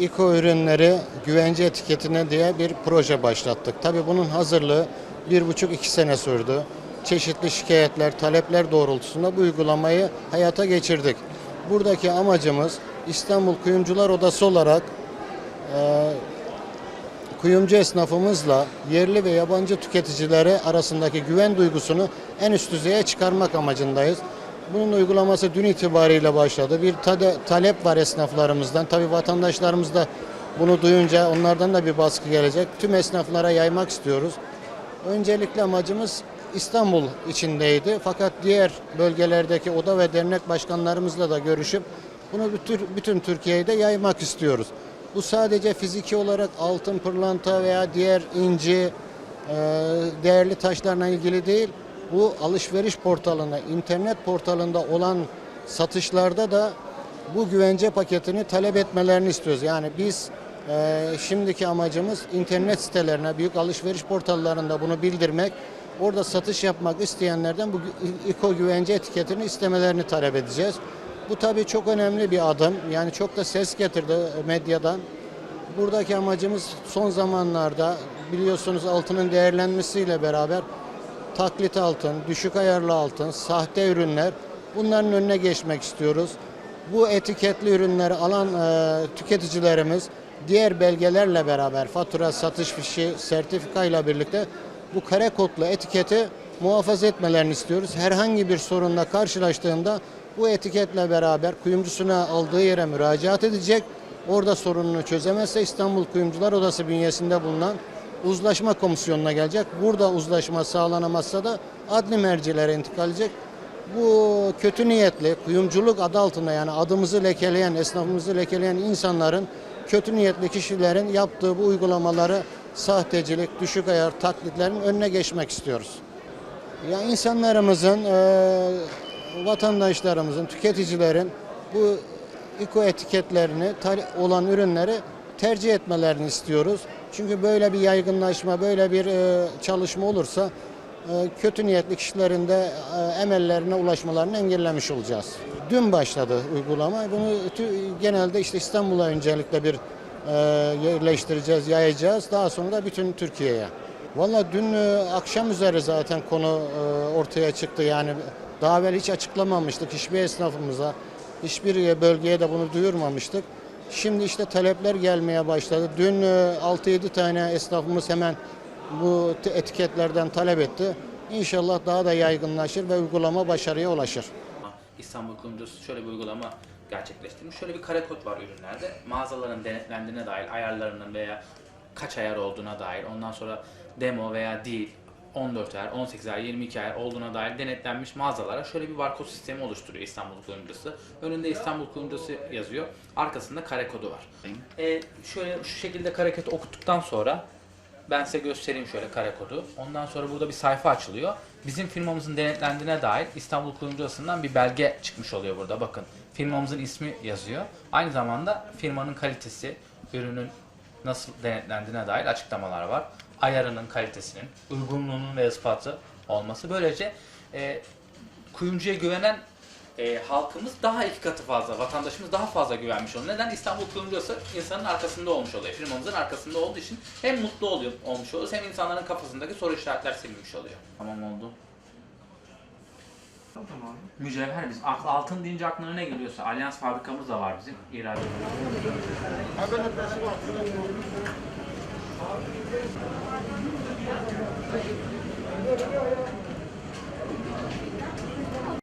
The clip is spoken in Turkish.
İko ürünleri güvence etiketine diye bir proje başlattık. Tabii bunun hazırlığı bir buçuk iki sene sürdü. Çeşitli şikayetler, talepler doğrultusunda bu uygulamayı hayata geçirdik. Buradaki amacımız İstanbul Kuyumcular Odası olarak e, kuyumcu esnafımızla yerli ve yabancı tüketicileri arasındaki güven duygusunu en üst düzeye çıkarmak amacındayız. Bunun uygulaması dün itibariyle başladı. Bir tade- talep var esnaflarımızdan. Tabii vatandaşlarımız da bunu duyunca onlardan da bir baskı gelecek. Tüm esnaflara yaymak istiyoruz. Öncelikle amacımız İstanbul içindeydi. Fakat diğer bölgelerdeki oda ve dernek başkanlarımızla da görüşüp bunu bütün, bütün Türkiye'de yaymak istiyoruz. Bu sadece fiziki olarak altın, pırlanta veya diğer inci, e, değerli taşlarla ilgili değil. Bu alışveriş portalında, internet portalında olan satışlarda da bu güvence paketini talep etmelerini istiyoruz. Yani biz e, şimdiki amacımız internet sitelerine, büyük alışveriş portallarında bunu bildirmek. Orada satış yapmak isteyenlerden bu İKO güvence etiketini istemelerini talep edeceğiz. Bu tabii çok önemli bir adım. Yani çok da ses getirdi medyadan. Buradaki amacımız son zamanlarda biliyorsunuz altının değerlenmesiyle beraber taklit altın, düşük ayarlı altın, sahte ürünler bunların önüne geçmek istiyoruz. Bu etiketli ürünleri alan e, tüketicilerimiz diğer belgelerle beraber fatura, satış fişi, sertifika ile birlikte bu kare kodlu etiketi muhafaza etmelerini istiyoruz. Herhangi bir sorunla karşılaştığında bu etiketle beraber kuyumcusuna aldığı yere müracaat edecek. Orada sorununu çözemezse İstanbul Kuyumcular Odası bünyesinde bulunan uzlaşma komisyonuna gelecek. Burada uzlaşma sağlanamazsa da adli mercilere intikal edecek. Bu kötü niyetli kuyumculuk adı altında yani adımızı lekeleyen, esnafımızı lekeleyen insanların, kötü niyetli kişilerin yaptığı bu uygulamaları sahtecilik, düşük ayar taklitlerin önüne geçmek istiyoruz. Ya insanlarımızın, eee, vatandaşlarımızın, tüketicilerin bu İKO etiketlerini olan ürünleri tercih etmelerini istiyoruz. Çünkü böyle bir yaygınlaşma, böyle bir eee, çalışma olursa eee, kötü niyetli kişilerin de eee, emellerine ulaşmalarını engellemiş olacağız. Dün başladı uygulama. Bunu genelde işte İstanbul'a öncelikle bir yerleştireceğiz, yayacağız. Daha sonra da bütün Türkiye'ye. Valla dün e, akşam üzeri zaten konu e, ortaya çıktı. Yani daha evvel hiç açıklamamıştık hiçbir esnafımıza, hiçbir e, bölgeye de bunu duyurmamıştık. Şimdi işte talepler gelmeye başladı. Dün e, 6-7 tane esnafımız hemen bu etiketlerden talep etti. İnşallah daha da yaygınlaşır ve uygulama başarıya ulaşır. İstanbul Kuyumcusu şöyle bir uygulama gerçekleştirmiş. Şöyle bir kare kod var ürünlerde. Mağazaların denetlendiğine dair, ayarlarının veya kaç ayar olduğuna dair, ondan sonra demo veya değil, 14 ayar, 18 ayar, 22 ayar olduğuna dair denetlenmiş mağazalara şöyle bir barkod sistemi oluşturuyor İstanbul Kuyumcusu. Önünde İstanbul Kuyumcusu yazıyor, arkasında kare kodu var. E, şöyle şu şekilde kare kodu okuttuktan sonra ben size göstereyim şöyle kare kodu. Ondan sonra burada bir sayfa açılıyor. Bizim firmamızın denetlendiğine dair İstanbul Kuyumcu bir belge çıkmış oluyor burada. Bakın firmamızın ismi yazıyor. Aynı zamanda firmanın kalitesi, ürünün nasıl denetlendiğine dair açıklamalar var. Ayarının kalitesinin, uygunluğunun ve ispatı olması. Böylece e, kuyumcuya güvenen e, halkımız daha iki katı fazla, vatandaşımız daha fazla güvenmiş oluyor. Neden? İstanbul Kuyumcusu insanın arkasında olmuş oluyor. Firmamızın arkasında olduğu için hem mutlu oluyor, olmuş oluyoruz hem insanların kafasındaki soru işaretler silinmiş oluyor. Tamam oldu. Tamam. Mücevher. Aklı altın deyince aklına ne geliyorsa Alyans fabrikamız da var bizim. İhracat. 好，六六六。